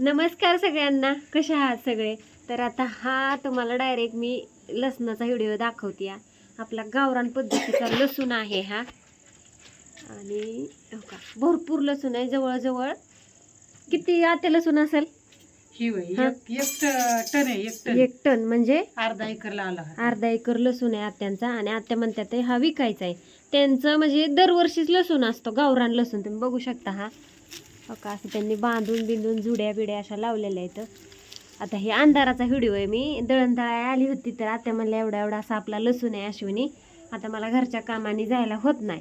नमस्कार सगळ्यांना. कशा आहात सगळे? तर आता हा तुम्हाला डायरेक्ट मी लसणाचा व्हिडिओ दाखवते आपला गावरान पद्धतीचा लसूण आहे हा. आणि हो का भरपूर लसूण आहे जवळजवळ. किती आते लसूण असेल. एक टन आहे एक टन. एक टन म्हणजे? अर्धा एकर लावला. अर्धा एकर लसूण आहे आत्यांचा. आणि आत्या म्हणतात हा विकायचा आहे. त्यांचं म्हणजे दरवर्षीच लसूण असतो गावरान लसूण. तुम्ही बघू शकता हा. हो का? असं त्यांनी बांधून बिंदून जुड्या बिड्या अशा लावलेल्या आहेत. आता हे अंधाराचा व्हिडिओ आहे मी. दळणदळाय आली होती तर आता म्हणलं एवढा एवढा असा आपला लसूण आहे अश्विनी. आता मला घरच्या कामाने जायला होत नाही.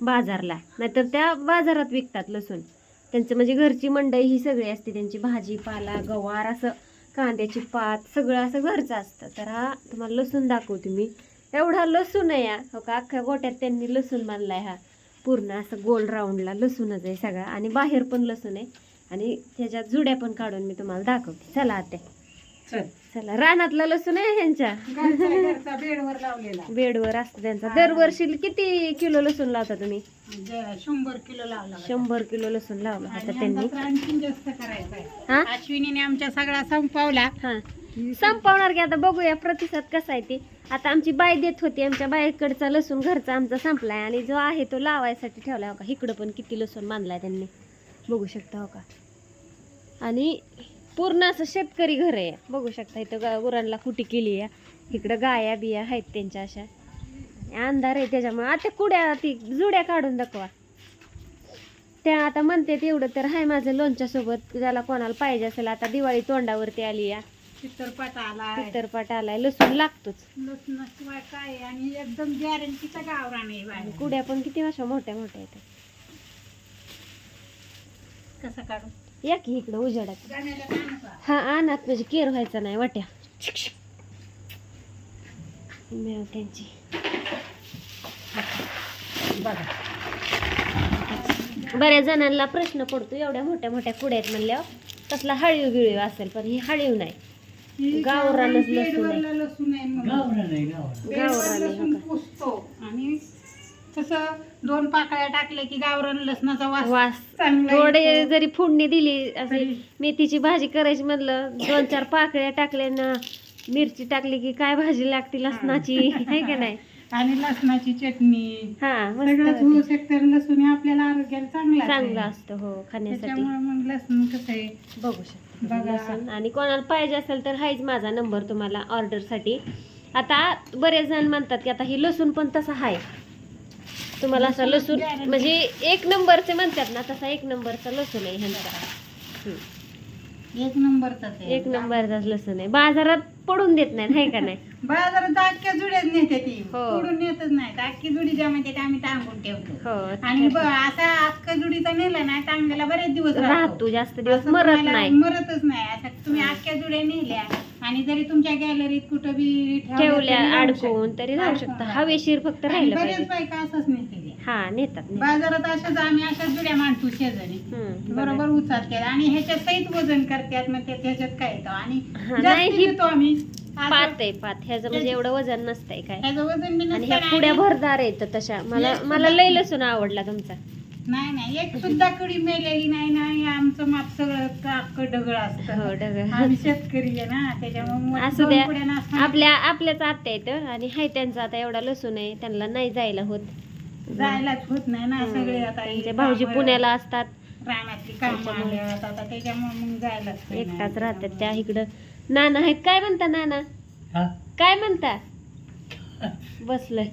बाजारला. नाहीतर त्या बाजारात विकतात लसूण. त्यांचं म्हणजे घरची मंडई ही सगळी असते. त्यांची भाजीपाला गवार असं कांद्याची पात सगळं असं घरचं असतं. तर हा तुम्हाला लसूण दाखवते मी. एवढा लसूण आहे या हो का? अख्ख्या गोट्यात त्यांनी लसूण मानलाय हा. पूर्ण असं गोल राऊंडला लसूणच आहे सगळा. आणि बाहेर पण लसूण आहे. आणि त्याच्यात जुड्या पण काढून मी तुम्हाला दाखवते. चला आता. चल. रानातला लसूण आहे ह्यांच्या. बेडवर लावलेला. बेडवर असतं त्यांचा. दरवर्षी किती किलो लसूण लावता तुम्ही? शंभर किलो लावला. शंभर किलो लसूण लावला आणि होता त्यांनी. जास्त करायचं अश्विनीने आमच्या सगळा संपवला. संपवणार की आता बघूया प्रतिसाद कसा आहे ते. आता आमची बाय देत होती आमच्या बाईकडचा लसूण घरचा आमचा संपलाय आणि जो आहे तो लावायसाठी ठेवला हो का. इकडं पण किती लसूण बांधलाय त्यांनी. बघू शकता हो का. आणि पूर्ण असं शेतकरी घर आहे. बघू शकता इथं गुरांना कुटी केली आहे. इकडं गाया बिया आहेत त्यांच्या अशा. अंधार आहे त्याच्यामुळे. आता कुड्या ती जुड्या काढून दाखवा. त्या आता म्हणते तेवढं तर आहे माझं लोणच्यासोबत. ज्याला कोणाला पाहिजे असेल आता दिवाळी तोंडावरती आली या. चित्रपट आलाय. लसूण लागतोच. लसणाशिवाय काय आहे? आणि एकदम गॅरंटीचा गावरान आहे बाहेर. कुड्या पण किती अशा मोठ्या मोठ्या आहेत कसं काढू? या की इकडं उजेडात. गाण्याला. हा आणत म्हणजे केर व्हायचा नाही वाट्या. मेव त्यांची. बघा. बऱ्याच जणांना प्रश्न पडतो एवढ्या मोठ्या मोठ्या कुड्या आहेत म्हणल्यावर. कसला हळीव गिळीव असेल पण ही हळीव नाही. ही गावरानच गावरान लसूण आहे. बेडवरला लसूण आहे म्हणून. गावरान बेडवर आहे लसूण बघा. पुसतो. आणि कसं दोन पाकळ्या टाकले की गावरान लसणाचा वास वास. चांगला थोडे येतो. जरी फोडणी दिली असे तरी- मेथीची भाजी करायची म्हणलं दोन चार पाकळ्या टाकल्या ना मिरची टाकली की काय भाजी लागते लसणाची? आहे का नाही? आणि लसणाची चटणी. हा सगळंच मस्त होऊ शकतं लसूण हे आपल्याला आरोग्याला चांगला चांगलं असतं हो खाण्यासाठी. त्याच्यामुळे मग लसूण कसं आहे? बघू शकता. आणि कोणाला पाहिजे असेल तर हाच माझा नंबर तुम्हाला ऑर्डरसाठी आता बरेच जण म्हणतात की आता ही लसूण पण तसा आहे तुम्हाला असं लसूण. म्हणजे एक नंबरचे म्हणतात ना तसा एक नंबरचा लसूण आहे ह्यांचा. एक नंबरचाच आहे. एक नंबरचाच लसूण आहे. बाजारात पडून देत नाही हाय का नाही? बाजारात अख्ख्या जुड्याच नेते ती. हो. पुढून नेतच नाही. अख्खी जुडी ज्या म्हणते ते आम्ही टांगून ठेवतो. हो आणि ब- असा अख्खा जुडीचा नेला ना टांगलेला बरेच दिवस राहतो जास्त दिवस असं मरत तुम्हाला नाही. मरतच नाही. आता तुम्ही अख्ख्या जुड्या नेल्या. आणि जरी तुमच्या गॅलरीत कुठं बी ठेवल्या ठेवल्या तरी अडकवून अडकून शकतं. हवेशीर फक्त राहिलं बरेच पाहिजे. बायका असंच नेते. हा नेतात. बाजारात अशाच आम्ही अशाच जुड्या मांडतो शेजारी. बरोबर. बघा. उचलतात आणि ह्याच्यात सहित वजन करतात मग ते- त्याच्यात काय येतं? आणि नाही, जास्त देतो आम्ही. पात आहे पात. ह्याचं म्हणजे एवढं वजन नसतंय काय. ह्याचं वजन बी आणि ह्या पुड्या भरदार आहेत तशा. मला मला लय लसूण आवडला तुमचा. नाही नाही. एक सुद्धा कडी मेलेली नाही नाही. आमचं माप सगळं काक ढगळ हो असतं डग आम्ही शेतकरी आहे ना त्याच्यामुळे असू दोन द्या. आपल्या आपल्याच आत्या येतं आणि हाय त्यांचा आता एवढा लसूण आहे त्यांना नाही जायला होत. जायलाच होत नाही ना. सगळे आता त्यांचे हे भाऊजी कामं- पुण्याला असतात. रानातली काम त्याच्यामुळे. आल्यात आता त्याच्यामुळे मग जायलाच नाही. एकटाच राहतात त्या इकडं. नाना आहेत. काय म्हणता नाना? हा? काय म्हणता? बसलंय.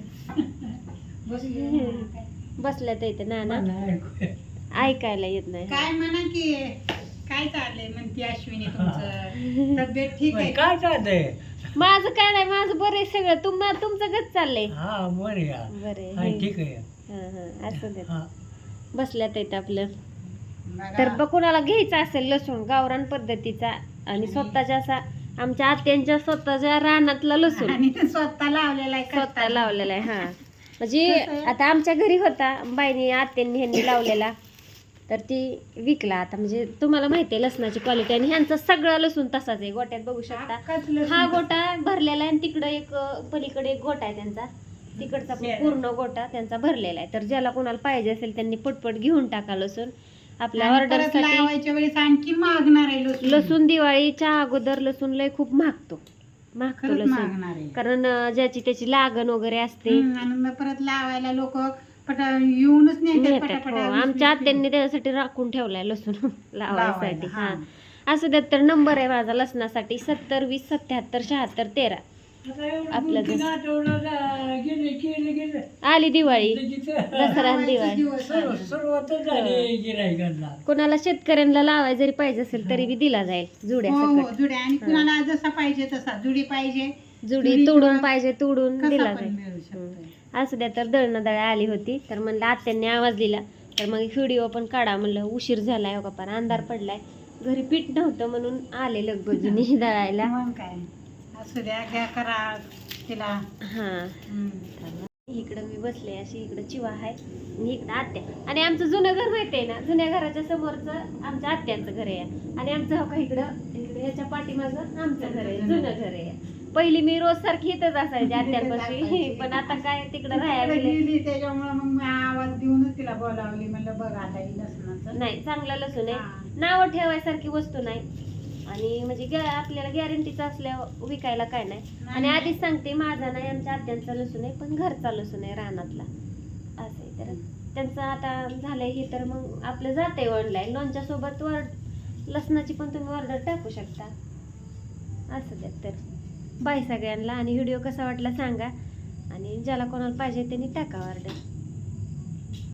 बसले ना. बसल्यात इथं नाना. मला ऐकू- ऐकायला येत नाही. काय म्हणा की काय चाललंय म्हणते अश्विनी तुमचं? तब्येत ठीक आहे? काय चालतंय माझं काय नाही माझं बरं आहे सगळं. तुम तुमचं गच चाललंय? हा बरं या बरं हा आहे ठीक आहे. हा, हा, असं देत हा. बसल्यात येत आपलं. तर बघ कुणाला घ्यायचा असेल लसूण गावरान पद्धतीचा आणि स्वतःच्या असा आमच्या आत्यांच्या स्वतःच्या रानातला लसूण. आणि ते स्वतः लावलेला आहे स्वतः. लावलेला आहे हा. म्हणजे? आता आमच्या घरी होता बाईनी आत्यांनी ह्यांनी लावलेला. तर ती विकला आता. म्हणजे तुम्हाला माहिती आहे लसणाची क्वालिटी आणि ह्यांचा सगळा लसूण तसाच आहे. गोट्यात बघू शकता. हा गोटा भरलेला आहे आणि तिकडं एक पलीकडे एक गोटा आहे त्यांचा. तिकडचा. पूर्ण गोटा त्यांचा भरलेला आहे. तर ज्याला कोणाला पाहिजे असेल त्यांनी पटपट घेऊन टाका लसूण. आपल्या ऑर्डर आणखी मागणार आहे लसूण दिवाळीच्या अगोदर लसूण लय खूप महागतो. महागतो खरंच लसूण मागणार आहे. कारण अं, ज्याची त्याची लागण वगैरे असते. हम्म, आणि मग परत लावायला लोक पटा येऊनच नाही नेतात. हो, आमच्या आत्यांनी त्याच्यासाठी राखून ठेवलाय लसूण लावायसाठी. हा. हा. असं त्यात तर नंबर आहे माझा लसणासाठी सत्तर वीस सत्याहत्तर शहात्तर तेरा. आपलं आली दिवाळी. दसरा आणि दिवाळी. दिवस आले. सुरुवातच झाली गिरायकांना कोणाला शेतकऱ्यांना लावाय जरी पाहिजे असेल तरी बी दिला जाईल जुड्या हो हो सकट. जुड्या. आणि कुणाला जसा पाहिजे तसा. जुडी पाहिजे. जुडी जुडी तोडून किंवा पाहिजे तोडून कसा दिला पण जाईल. मिळू असू द्या तर दळणं दळा आली होती. तर म्हणलं आत्यांनी आवाज दिला. तर मग व्हिडिओ पण काढा म्हणलं. उशीर झालाय हो का पण अंधार पडलाय. घरी पीठ नव्हतं म्हणून आले लगबजुनी दळायला. मग काय? असू द्या घ्या करा तिला. हा. हम्म. इकडं मी बसले अशी इकडं चिवा आहे आणि इकडं आत्या. आणि आमचं जुनं घर माहितीये ना? जुन्या घराच्या समोरचं आमच्या आत्यांचं घर आहे. आणि आमचं हो का इकडं? इकडे ह्याच्या पाठीमागं आमचं घर आहे जुनं घर आहे. पहिली मी रोज सारखी इथंच असायची आत्यांपाशी. पण आता काय तिकडं तिकडे राहायला गेले. गेली. त्याच्यामुळे मग मी आवाज देऊनच तिला बोलावली. म्हणलं बघ आता ही लसणाचं. नाही चांगला लसूण आहे. नावं ठेवायसारखी वस्तू नाही. आणि म्हणजे गॅ- आपल्याला गॅरंटीचं असल्या विकायला काय नाही. आणि. आधीच सांगते माझा नाही आमच्या आत्यांचा लसूण आहे पण घरचा लसूण आहे रानातला. असं आहे. तर त्यांचं आता झालंय हे तर मग आपलं जाते ऑनलाईन लोणच्या सोबत वर लसणाची पण तुम्ही ऑर्डर टाकू शकता. असं द्या तर. बाय सगळ्यांना. आणि व्हिडिओ कसा वाटला सांगा. आणि ज्याला कोणाला पाहिजे त्यांनी टाका ऑर्डर